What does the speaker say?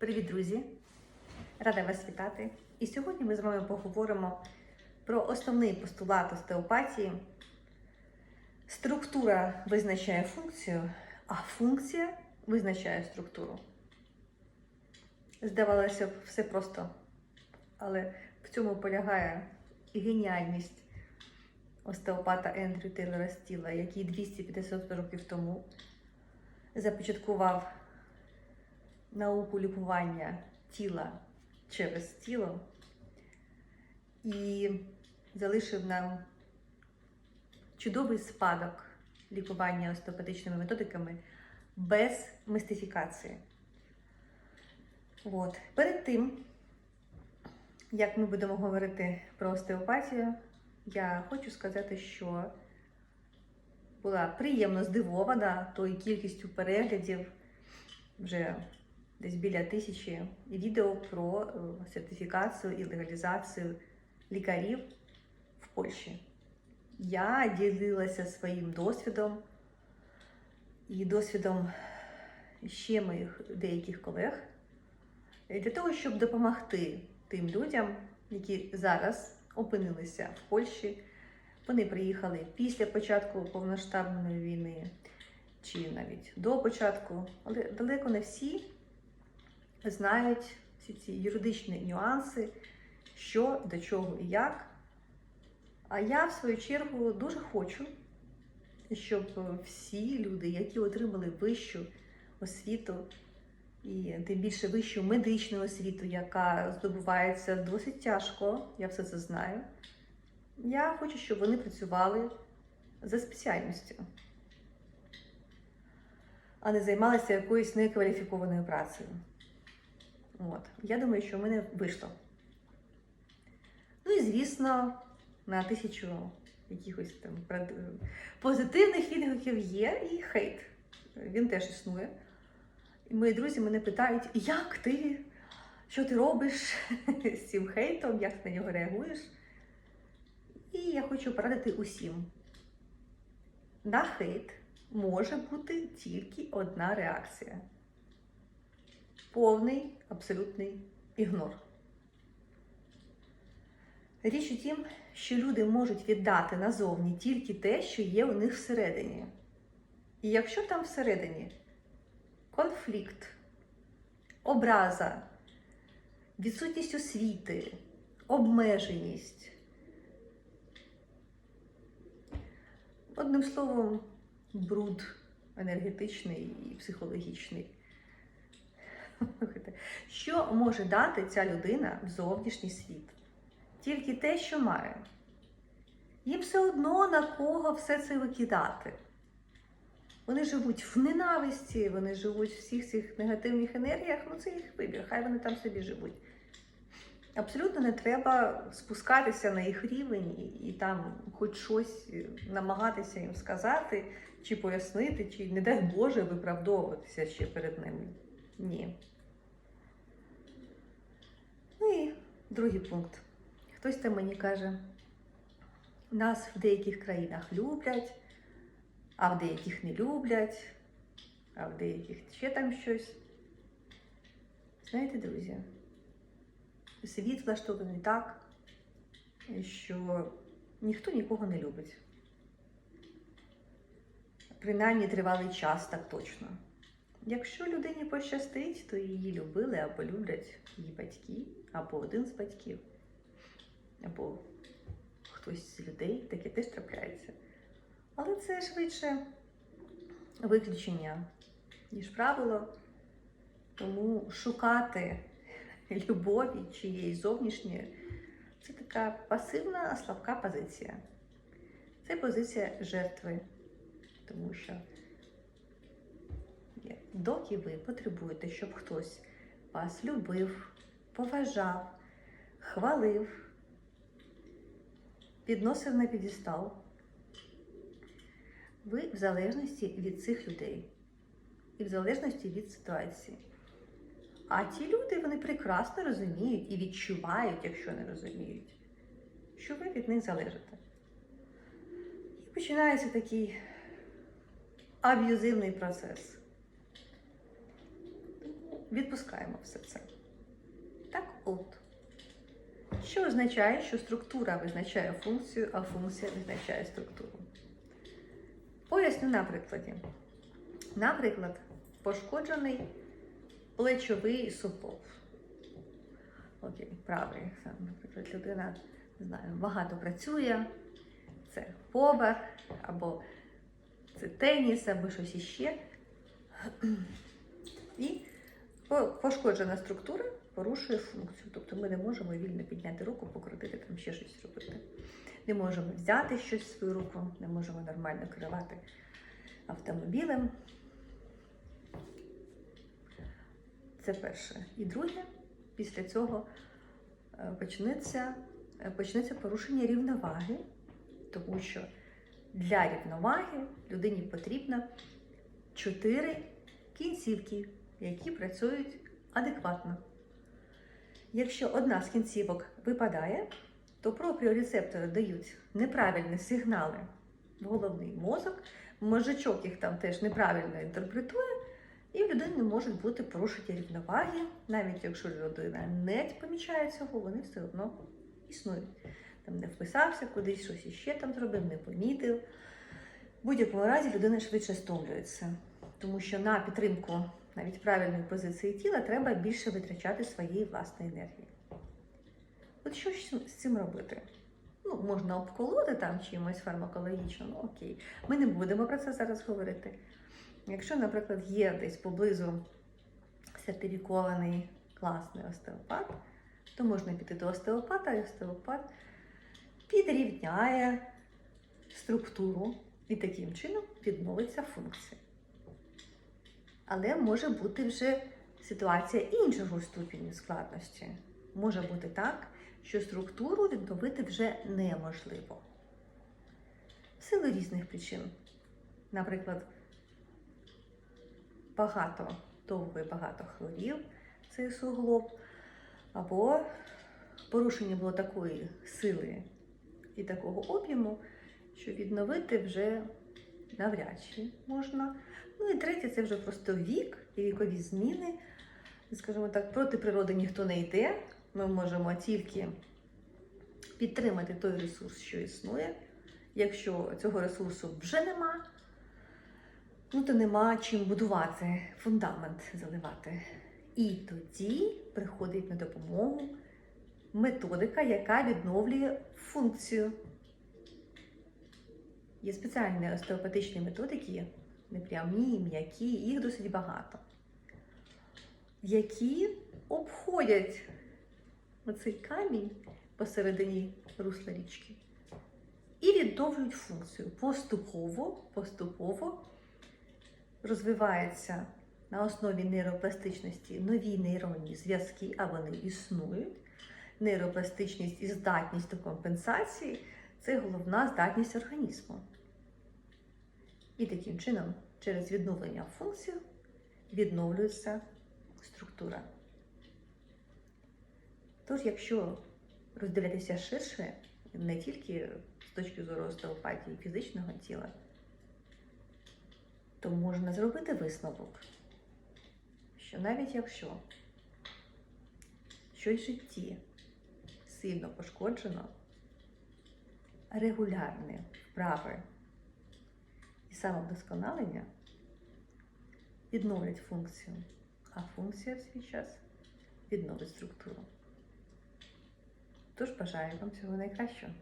Привіт, друзі! Рада вас вітати. І сьогодні ми з вами поговоримо про основний постулат остеопатії. Структура визначає функцію, а функція визначає структуру. Здавалося б, все просто, але в цьому полягає геніальність остеопата Ендрю Тейлора Стіла, який 250 років тому започаткував науку лікування тіла через тіло і залишив нам чудовий спадок лікування остеопатичними методиками без мистифікації. От. Перед тим, як ми будемо говорити про остеопатію, я хочу сказати, що була приємно здивована тою кількістю переглядів вже десь біля тисячі відео про е, сертифікацію і легалізацію лікарів в Польщі. Я ділилася своїм досвідом і досвідом ще моїх деяких колег е, для того, щоб допомогти тим людям, які зараз опинилися в Польщі. Вони приїхали після початку повноштабної війни чи навіть до початку, але далеко не всі знають всі ці юридичні нюанси, що до чого і як. А я, в свою чергу, дуже хочу, щоб всі люди, які отримали вищу освіту, і тим більше вищу медичну освіту, яка здобувається досить тяжко, я все це знаю. Я хочу, щоб вони працювали за спеціальністю, а не займалися якоюсь некваліфікованою працею. От. Я думаю, що в мене вийшло. Ну і звісно, на тисячу якихось там позитивних відгуків є і хейт. Він теж існує. І мої друзі мене питають, як ти? Що ти робиш з цим хейтом, як ти на нього реагуєш? І я хочу порадити усім. На хейт може бути тільки одна реакція повний абсолютний ігнор. Річ у тім, що люди можуть віддати назовні тільки те, що є у них всередині. І якщо там всередині конфлікт, образа, відсутність освіти, обмеженість, одним словом, бруд енергетичний і психологічний. Що може дати ця людина в зовнішній світ? Тільки те, що має. Їм все одно на кого все це викидати. Вони живуть в ненависті, вони живуть в всіх цих негативних енергіях, ну це їх вибір, хай вони там собі живуть. Абсолютно не треба спускатися на їх рівень і, там хоч щось намагатися їм сказати, чи пояснити, чи, не дай Боже, виправдовуватися ще перед ними. Ні. Ну і другий пункт. Хтось там мені каже, нас в деяких країнах люблять, а в деяких не люблять, а в деяких ще там щось. Знаєте, друзі, світ влаштований так, що ніхто нікого не любить. Принаймні тривалий час так точно. Якщо людині пощастить, то її любили або люблять її батьки, або один з батьків, або хтось з людей, таке теж трапляється. Але це швидше виключення, ніж правило. Тому шукати любові чиєї зовнішньої це така пасивна, слабка позиція. Це позиція жертви, тому що доки ви потребуєте, щоб хтось вас любив, поважав, хвалив, підносив на підістал, ви в залежності від цих людей і в залежності від ситуації. А ті люди вони прекрасно розуміють і відчувають, якщо не розуміють, що ви від них залежите. І починається такий аб'юзивний процес. Відпускаємо все це. Так от. Що означає, що структура визначає функцію, а функція визначає структуру? Поясню на прикладі. Наприклад, пошкоджений плечовий суполь. Окей, правий. Сам, Наприклад, людина не знаю, багато працює, це повар, або це теніс, або щось іще. І пошкоджена структура порушує функцію. Тобто ми не можемо вільно підняти руку, покрутити там ще щось робити. Не можемо взяти щось в свою руку, не можемо нормально керувати автомобілем. Це перше. І друге, після цього е, почнеться, е, почнеться порушення рівноваги, тому що для рівноваги людині потрібно чотири кінцівки, які працюють адекватно. Якщо одна з кінцівок випадає, то пропіорецептори дають неправильні сигнали в головний мозок, мозжечок їх там теж неправильно інтерпретує, і в людини можуть бути порушення рівноваги, навіть якщо людина не помічає цього, вони все одно існують. Там не вписався кудись, щось іще там зробив, не помітив. В будь-якому разі людина швидше стомлюється, тому що на підтримку навіть правильної позиції тіла треба більше витрачати своєї власної енергії. От що ж з цим робити? Ну, можна обколоти там чимось фармакологічно, ну окей. Ми не будемо про це зараз говорити. Якщо, наприклад, є десь поблизу сертифікований класний остеопат, то можна піти до остеопата, і остеопат підрівняє структуру і таким чином відновиться функція. Але може бути вже ситуація іншого ступеню складності. Може бути так, що структуру відновити вже неможливо. В силу різних причин. Наприклад, багато довго і багато хворів цей суглоб, або порушення було такої сили і такого об'єму, що відновити вже навряд чи можна. Ну і третє, це вже просто вік і вікові зміни. Скажімо так, проти природи ніхто не йде. Ми можемо тільки підтримати той ресурс, що існує. Якщо цього ресурсу вже нема, ну то нема чим будувати фундамент заливати. І тоді приходить на допомогу методика, яка відновлює функцію. Є спеціальні остеопатичні методики, непрямі, м'які, їх досить багато, які обходять оцей камінь посередині русла річки і відновлюють функцію. Поступово, поступово розвиваються на основі нейропластичності нові нейронні зв'язки, а вони існують. Нейропластичність і здатність до компенсації це головна здатність організму. І таким чином, через відновлення функцій, відновлюється структура. Тож, якщо роздивлятися ширше, не тільки з точки зору остеопатії фізичного тіла, то можна зробити висновок, що навіть якщо щось в житті сильно пошкоджено, регулярні вправи і самовдосконалення відновлять функцію, а функція в свій час відновить структуру. Тож бажаю вам всього найкращого.